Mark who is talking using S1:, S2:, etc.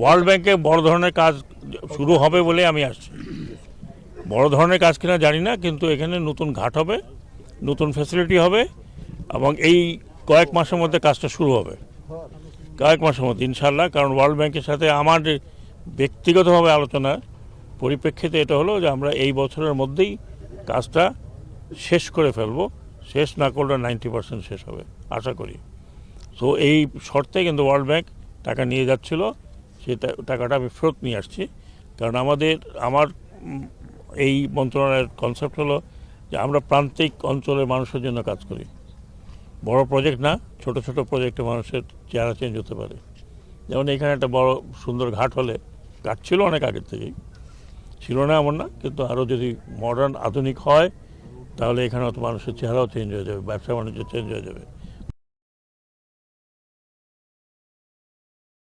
S1: World ব্যাংকে বড় ধরনের কাজ শুরু হবে বলে আমি আসছি। বড় ধরনের কাজ কিনা জানি না, কিন্তু এখানে নতুন ঘাট হবে, নতুন ফ্যাসিলিটি হবে, এবং এই কয়েক মাসের মধ্যে কাজটা শুরু হবে। কয়েক মাসের মধ্যে ইনশাল্লাহ কারণ ওয়ার্ল্ড ব্যাংকের সাথে আমার ব্যক্তিগতভাবে আলোচনা, পরিপ্রেক্ষিতে এটা হলো যে আমরা এই বছরের মধ্যেই কাজটা শেষ করে ফেলব। শেষ না করলে নাইনটি পার্সেন্ট শেষ হবে, আশা করি। তো এই শর্তে কিন্তু ওয়ার্ল্ড ব্যাংক টাকা নিয়ে যাচ্ছিল। টা- টাকাটা আমি ফেরত নিয়ে আসছি। কারণ আমাদের, আমার এই মন্ত্রণালয়ের কনসেপ্ট হলো যে আমরা প্রান্তিক অঞ্চলের মানুষের জন্য কাজ করি। বড় প্রজেক্ট না, ছোট ছোট প্রজেক্টে মানুষের চেহারা চেঞ্জ হতে পারে। যেমন এখানে একটা বড়, সুন্দর ঘাট হলে, ঘাট ছিল অনেক আগের থেকেই। ছিল না এমন না, কিন্তু আরও যদি মডার্ন আধুনিক হয়, তাহলে এখানে হয়তো মানুষের চেহারাও চেঞ্জ হয়ে যাবে, ব্যবসা বাণিজ্য চেঞ্জ হয়ে যাবে।